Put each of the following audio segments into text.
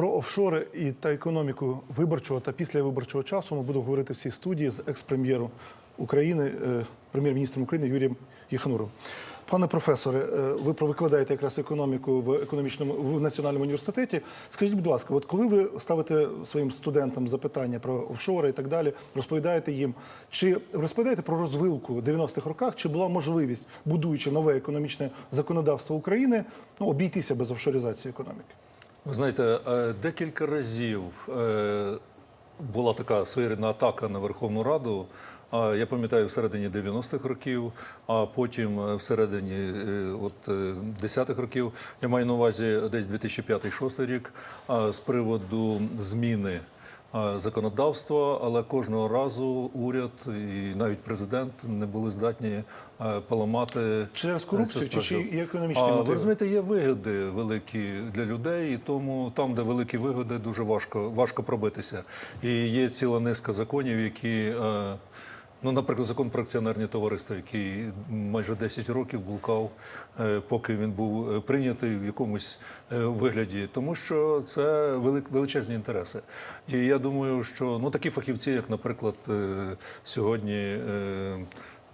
Про офшори і та економіку виборчого та післявиборчого часу ми будемо говорити в цій студії з екс-прем'єром України, е, прем'єр-міністром України Юрієм Єхануровим. Пане професоре, е, ви викладаєте якраз економіку в економічному в національному університеті. Скажіть, будь ласка, от коли ви ставите своїм студентам запитання про офшори і так далі, розповідаєте їм, чи розповідаєте про розвилку 90-х роках, чи була можливість, будуючи нове економічне законодавство України, ну, обійтися без офшоризації економіки? Ви знаєте, е, декілька разів е, була така своєрідна атака на Верховну Раду. Я пам'ятаю всередині 90-х років, а потім в всередині е, от, е, 10-х років. Я маю на увазі десь 2005-2006 рік з приводу зміни законодавства, але кожного разу уряд і навіть президент не були здатні е, поламати Через е, корупцію чи, чи економічні А, ви розумієте, є вигоди великі для людей, і тому там, де великі вигоди, дуже важко, важко пробитися. І є ціла низка законів, які. Ну, наприклад, закон про акціонерні товариства, який майже 10 років блукав, е, поки він був е, прийнятий в якомусь е, вигляді, тому що це величезні інтереси. І я думаю, що ну такі фахівці, як, наприклад, сьогодні.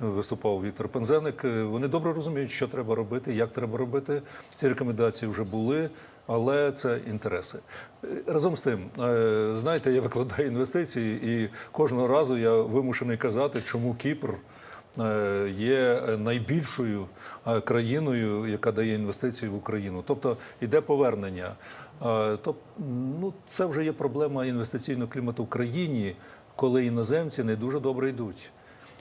Виступав Віктор Пензеник. Вони добре розуміють, що треба робити, як треба робити. Ці рекомендації вже були, але це інтереси. Е, Разом з тим, е, знаєте, я викладаю інвестиції, і кожного разу я вимушений казати, чому Кіпр е, є найбільшою країною, яка дає інвестиції в Україну. Тобто йде повернення. Тобто, ну, це вже є проблема інвестиційного клімату в країні, коли іноземці не дуже добре йдуть.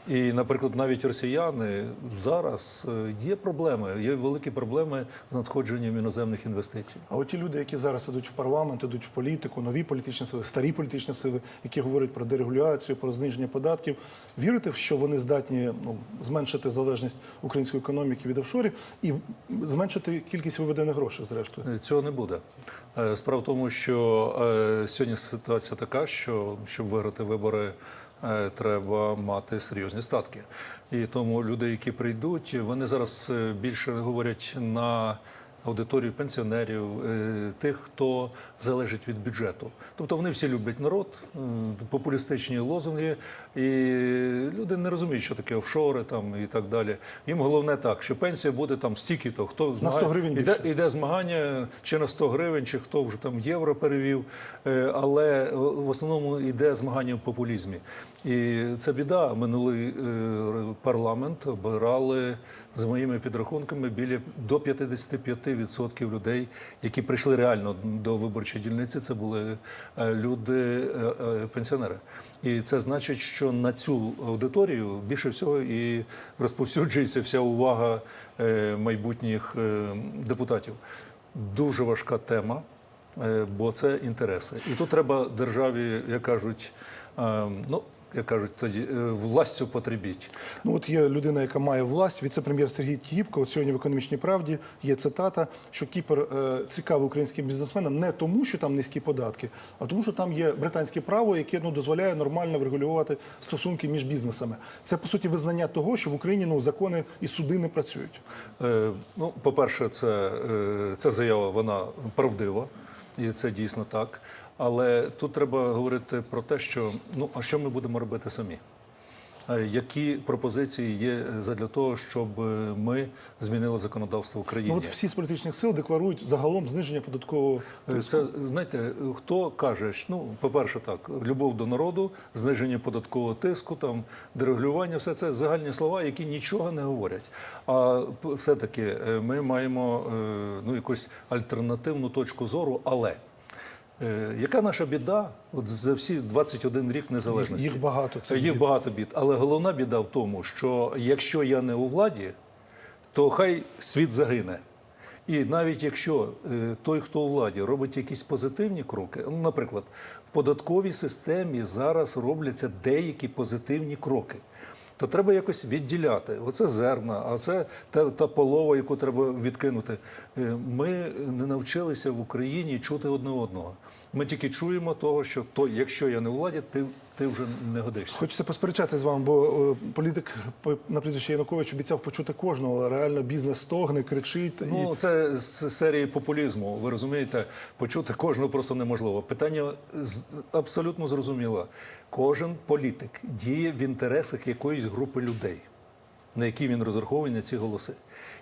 І, наприклад, навіть росіяни зараз е, є проблеми, є великі проблеми з надходженням іноземних інвестицій. А от ті люди, які зараз ідуть в парламент, ідуть в політику, нові політичні сили, старі політичні сили, які говорять про дерегуляцію, про зниження податків, вірите, що вони здатні ну, зменшити залежність української економіки від офшорів і зменшити кількість виведених грошей, зрештою? Е, Цього не буде. Е, Справа в тому, що сьогодні ситуація така, що щоб виграти вибори, треба мати серйозні статки. І тому люди, які прийдуть, вони зараз е, більше говорять на аудиторію пенсіонерів, е, тих, хто залежить від бюджету. Тобто вони всі люблять народ, е, популістичні лозунги, і люди не розуміють, що таке офшори там і так далі. Їм головне так, що пенсія буде там стільки-то, хто На 100 гривень іде, більше. іде змагання чи на 100 гривень, чи хто вже там євро перевів, Е, але в основному йде змагання в популізмі. І це біда. Минулий е, парламент обирали за моїми підрахунками біля до 55% людей, які прийшли реально до виборчої дільниці. Це були е, люди е, пенсіонери. І це значить, що на цю аудиторію більше всього і розповсюджується вся увага майбутніх депутатів. Дуже важка тема, бо це інтереси. І тут треба державі, як кажуть, е, ну як кажуть тоді, е, властю потребіть. Ну от є людина, яка має власть, віце-прем'єр Сергій Тігіпко. От сьогодні в економічній правді є цитата, що Кіпр е, цікавий українським бізнесменам не тому, що там низькі податки, а тому, що там є британське право, яке ну дозволяє нормально врегулювати стосунки між бізнесами. Це по суті визнання того, що в Україні ну закони і суди не працюють. Е, Ну, по-перше, це, е, ця заява вона правдива, і це дійсно так. Але тут треба говорити про те, що ну а що ми будемо робити самі? Е, Які пропозиції є для того, щоб е, ми змінили законодавство в Україні? Ну от всі з політичних сил декларують загалом зниження податкового Е, Це знаєте, хто каже, що, ну, по-перше, так, любов до народу, зниження податкового тиску, там дерегулювання, все це загальні слова, які нічого не говорять. А все-таки е, ми маємо ну, якусь альтернативну точку зору, але. Е, Яка наша біда от за всі 21 рік незалежності? Їх багато, це Їх бід. багато бід. Але головна біда в тому, що якщо я не у владі, то хай світ загине. І навіть якщо е, той, хто у владі, робить якісь позитивні кроки, ну, наприклад, в податковій системі зараз робляться деякі позитивні кроки. То треба якось відділяти. Оце зерна, а це та, та полова, яку треба відкинути. Е, Ми не навчилися в Україні чути одне одного. Ми тільки чуємо того, що то, якщо я не у владі, ти ти вже не годишся. Хочеться посперечати з вами, бо е, політик по- на прізвище Янукович обіцяв почути кожного. але Реально бізнес стогне, кричить. і... Ну, це з серії популізму. Ви розумієте, почути кожного просто неможливо. Питання абсолютно зрозуміло. Кожен політик діє в інтересах якоїсь групи людей, на які він розрахований на ці голоси.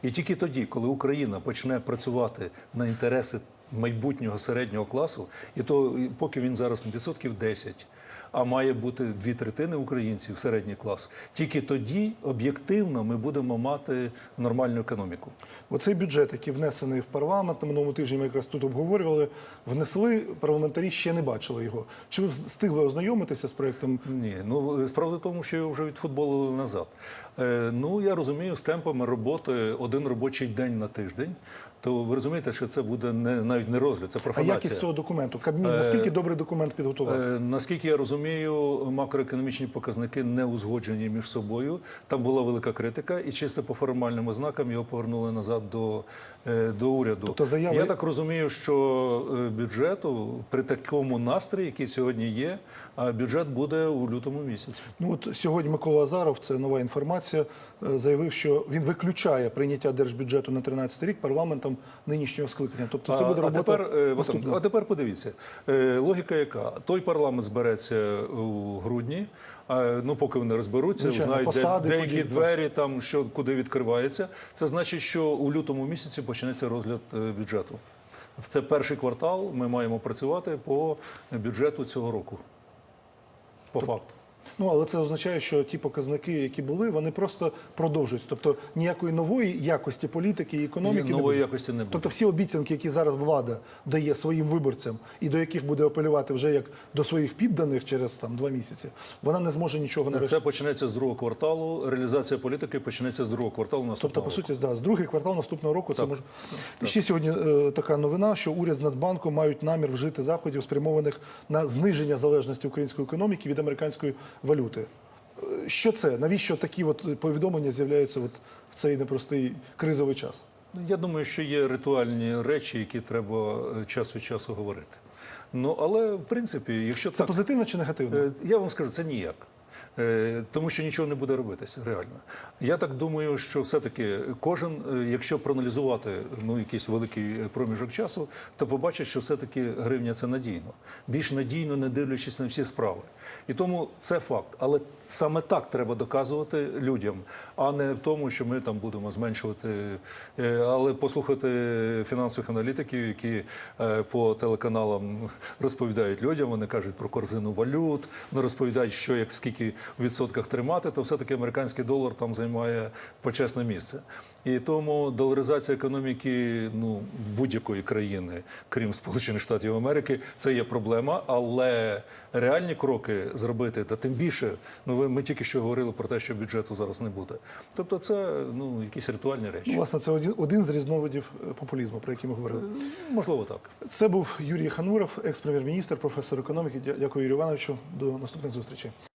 І тільки тоді, коли Україна почне працювати на інтереси майбутнього середнього класу, і то поки він зараз на відсотків 10, а має бути дві третини українців середній клас, тільки тоді об'єктивно ми будемо мати нормальну економіку. Оцей бюджет, який внесений в парламент на минулому тижні, ми якраз тут обговорювали, внесли парламентарі ще не бачили його. Чи ви встигли ознайомитися з проектом? Ні, ну справа в тому, що його вже відфутболили назад. Е, ну я розумію, з темпами роботи один робочий день на тиждень. То ви розумієте, що це буде не навіть не розгляд, це А профанація. якість цього документу? Кабмін наскільки добрий документ підготував? Е, Наскільки я розумію, макроекономічні показники не узгоджені між собою. Там була велика критика, і чисто по формальним ознакам його повернули назад до, е, до уряду. Тобто заява- Я так розумію, що е, бюджету при такому настрої, який сьогодні є, а бюджет буде у лютому місяці. Ну от сьогодні Микола Азаров, це нова інформація, е, заявив, що він виключає прийняття держбюджету на 13 рік парламентом нинішнього скликання. Тобто це буде а, робота тепер, е, а тепер подивіться, е, логіка яка? Той парламент збереться у грудні, ну поки вони розберуться, Звичайно, знають, де, деякі двері, там, що, куди відкривається. Це значить, що у лютому місяці почнеться розгляд е, бюджету. В це перший квартал ми маємо працювати по бюджету цього року. По факту. Ну але це означає, що ті показники, які були, вони просто продовжуються. Тобто ніякої нової якості політики і економіки Ні, не буде. якості не буде. Тобто всі обіцянки, які зараз влада дає своїм виборцям, і до яких буде апелювати вже як до своїх підданих через там два місяці, вона не зможе нічого нарешті. Це почнеться з другого кварталу. Реалізація політики почнеться з другого кварталу Тобто, по суті, да, з другий квартал наступного року це може. І ще сьогодні е, така новина, що уряд з Нацбанком мають намір вжити заходів, спрямованих на зниження залежності української економіки від американської валюти. Е, Що це? Навіщо такі от повідомлення з'являються от в цей непростий кризовий час? Ну, Я думаю, що є ритуальні речі, які треба е, час від часу говорити. Ну але в принципі, якщо Це так, позитивно чи негативно? е, я вам скажу, це ніяк. Е, Тому що нічого не буде робитися, реально. Я так думаю, що все-таки кожен, е, якщо проаналізувати ну, якийсь великий проміжок часу, то побачить, що все-таки гривня це надійно. Більш надійно, не дивлячись на всі справи. І тому це факт. Але саме так треба доказувати людям, а не в тому, що ми там будемо зменшувати. Е, Але послухати фінансових аналітиків, які по телеканалам розповідають людям, вони кажуть про корзину валют, вони розповідають, що як скільки в відсотках тримати, то все-таки американський долар там займає почесне місце. І тому доларизація економіки ну, будь-якої країни, крім Сполучених Штатів Америки, це є проблема. Але реальні кроки зробити, та тим більше, ну ми тільки що говорили про те, що бюджету зараз не буде. Тобто, це ну якісь ритуальні речі. Ну, власне, це один, один з різновидів е, популізму, про який ми говорили. Можливо, так. Це був Юрій Хануров, екс-прем'єр-міністр, професор економіки. Дякую, Юрію Івановичу. До наступних зустрічей.